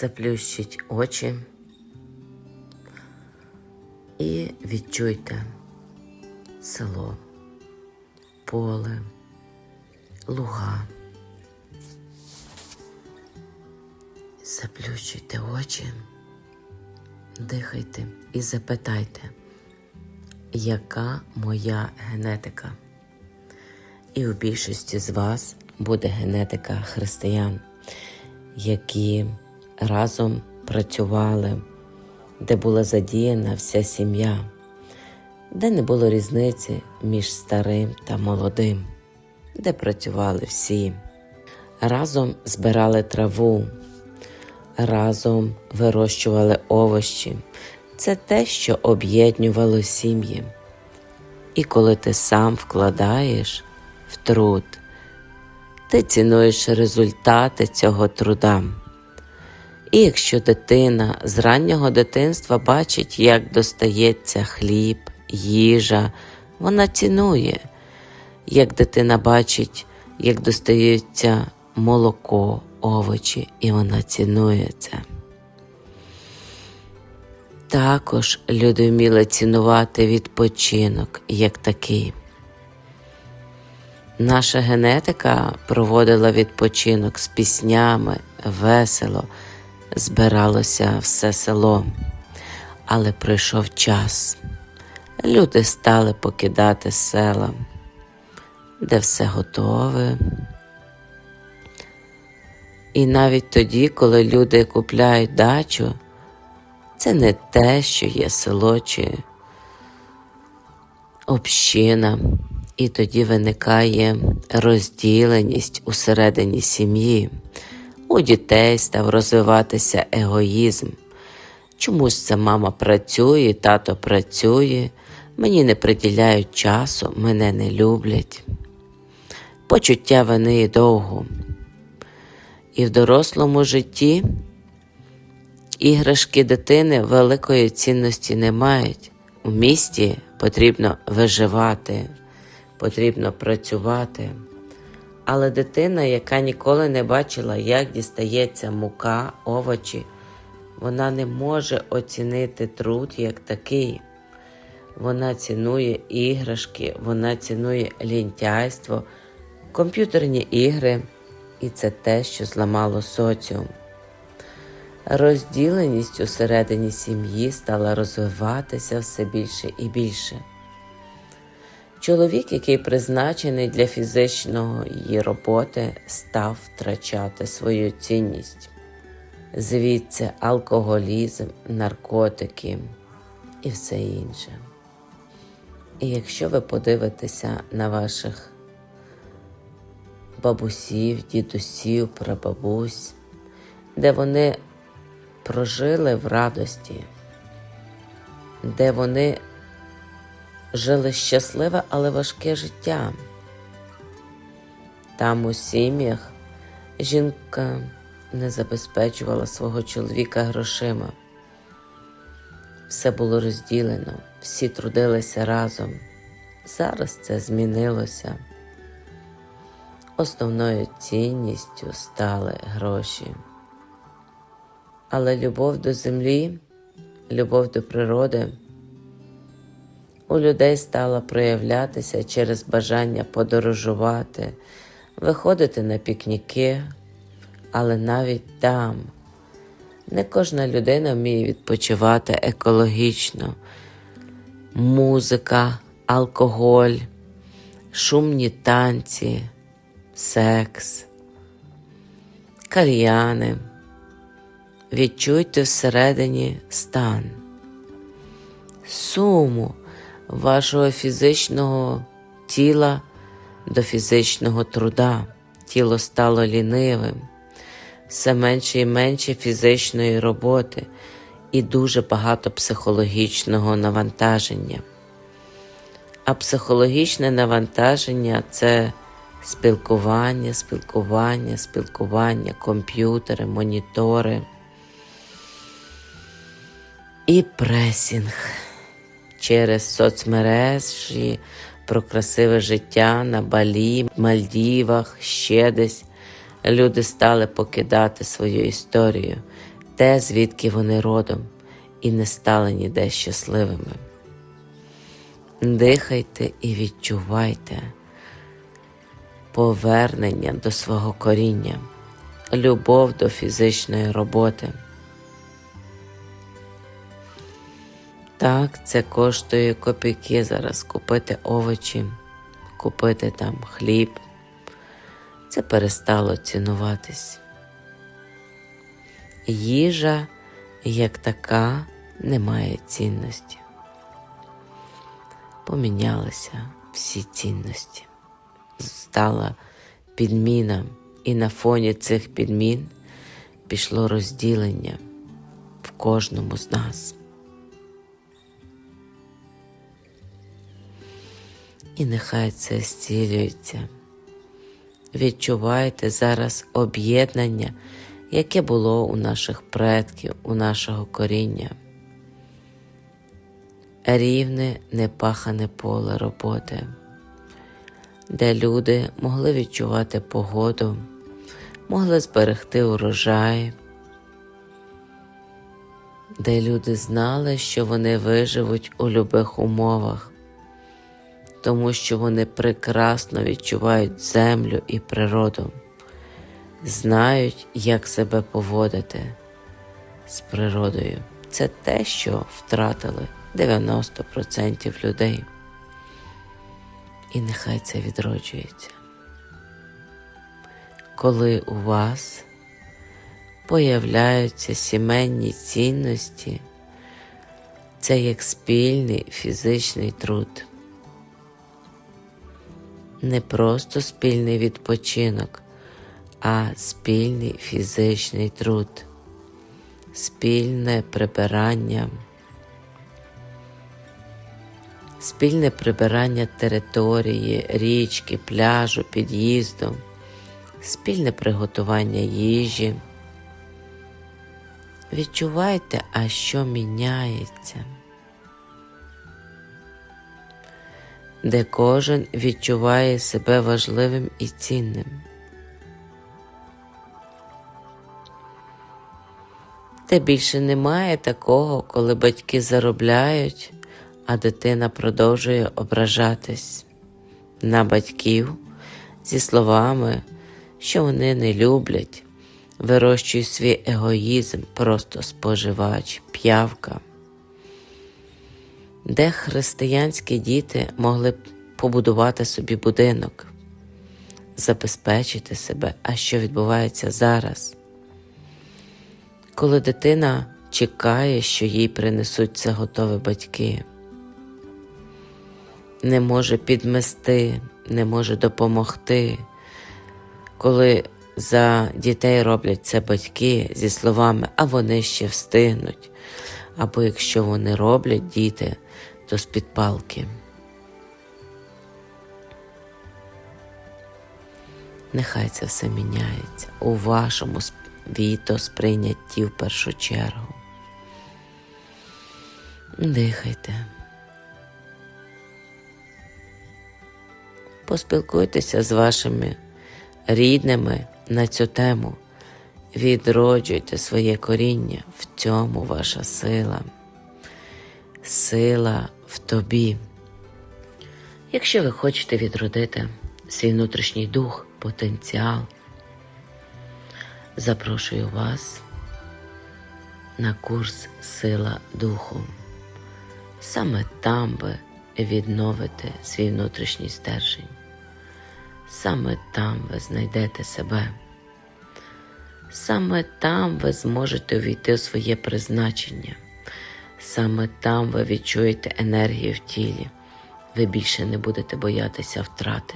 заплющіть очі і відчуйте село, поле, луга. Заплющуйте очі, дихайте і запитайте, яка моя генетика? І у більшості з вас буде генетика християн, які разом працювали, де була задіяна вся сім'я, де не було різниці між старим та молодим, де працювали всі, разом збирали траву, разом вирощували овочі. Це те, що об'єднувало сім'ї. І коли ти сам вкладаєш в труд, ти цінуєш результати цього труда. І якщо дитина з раннього дитинства бачить, як достається хліб, їжа, вона цінує, як дитина бачить, як достається молоко, овочі, і вона цінує це. Також люди вміли цінувати відпочинок як такий. Наша генетика проводила відпочинок з піснями, весело, збиралося все село. Але прийшов час. Люди стали покидати села, де все готове. І навіть тоді, коли люди купляють дачу, це не те, що є село чи община, і тоді виникає розділеність усередині сім'ї. У дітей став розвиватися егоїзм. Чомусь це мама працює, тато працює, мені не приділяють часу, мене не люблять. Почуття вини і довго. І в дорослому житті іграшки дитини великої цінності не мають. У місті потрібно виживати, потрібно працювати. Але дитина, яка ніколи не бачила, як дістається мука, овочі, вона не може оцінити труд як такий. Вона цінує іграшки, вона цінує лінтяйство, комп'ютерні ігри, і це те, що зламало соціум. Розділеність усередині сім'ї стала розвиватися все більше і більше. Чоловік, який призначений для фізичної роботи, став втрачати свою цінність. Звідси алкоголізм, наркотики і все інше. І якщо ви подивитеся на ваших бабусів, дідусів, прабабусь, де вони прожили в радості, де вони жили щасливе, але важке життя. Там у сім'ях жінка не забезпечувала свого чоловіка грошима. Все було розділено, всі трудилися разом. Зараз це змінилося. Основною цінністю стали гроші. Але любов до землі, любов до природи у людей стала проявлятися через бажання подорожувати, виходити на пікніки, але навіть там не кожна людина вміє відпочивати екологічно. Музика, алкоголь, шумні танці, секс, кальяни. Відчуйте всередині стан, суму вашого фізичного тіла до фізичного труда. Тіло стало лінивим, все менше і менше фізичної роботи і дуже багато психологічного навантаження. А психологічне навантаження це спілкування, спілкування, спілкування, комп'ютери, монітори і пресінг через соцмережі про красиве життя на Балі, Мальдівах, ще десь. Люди стали покидати свою історію. те, звідки вони родом, і не стали ніде щасливими. Дихайте і відчувайте повернення до свого коріння, любов до фізичної роботи. Так, це коштує копійки зараз купити овочі, купити там хліб. Це перестало цінуватись. Їжа як така не має цінності. Помінялися всі цінності. Стала підміна, і на фоні цих підмін пішло розділення в кожному з нас. І нехай це зцілюється. Відчувайте зараз об'єднання, яке було у наших предків, у нашого коріння. Рівне непахане поле роботи, де люди могли відчувати погоду, могли зберегти урожай, де люди знали, що вони виживуть у любих умовах тому що вони прекрасно відчувають землю і природу, знають, як себе поводити з природою. Це те, що втратили 90% людей. І нехай це відроджується. Коли у вас появляються сімейні цінності, це як спільний фізичний труд не просто спільний відпочинок, а спільний фізичний труд, спільне прибирання, спільне прибирання території, річки, пляжу, під'їзду, спільне приготування їжі. Відчувайте, а що міняється. Де кожен відчуває себе важливим і цінним. Де більше немає такого, коли батьки заробляють, а дитина продовжує ображатись на батьків зі словами, що вони не люблять, вирощують свій егоїзм, просто споживач, п'явка де християнські діти могли б побудувати собі будинок, забезпечити себе, а що відбувається зараз, коли дитина чекає, що їй принесуть це готові батьки, не може підмести, не може допомогти, коли за дітей роблять це батьки зі словами, а вони ще встигнуть. Або якщо вони роблять діти, то з-під палки. Нехай це все міняється у вашому світосприйнятті в першу чергу. Дихайте. Поспілкуйтеся з вашими рідними на цю тему. Відроджуйте своє коріння, в цьому ваша сила. Сила в тобі. Якщо ви хочете відродити свій внутрішній дух, потенціал, запрошую вас на курс Сила Духу. Саме там ви відновите свій внутрішній стержень. Саме там ви знайдете себе. Саме там ви зможете увійти у своє призначення. Саме там ви відчуєте енергію в тілі, ви більше не будете боятися втрати.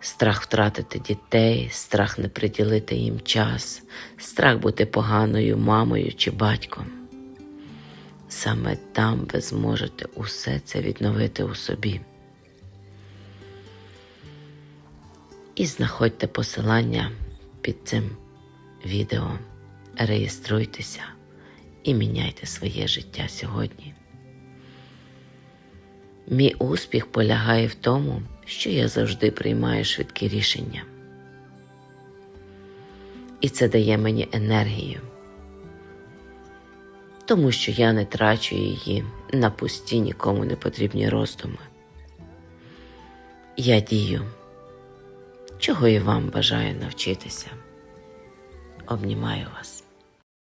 Страх втратити дітей, страх не приділити їм час, страх бути поганою мамою чи батьком. Саме там ви зможете усе це відновити у собі. І знаходьте посилання під цим відео, реєструйтеся і міняйте своє життя сьогодні. Мій успіх полягає в тому, що я завжди приймаю швидкі рішення. І це дає мені енергію, тому що я не трачу її на пусті нікому не потрібні роздуми. Я дію, чого і вам бажаю навчитися. Обнімаю вас.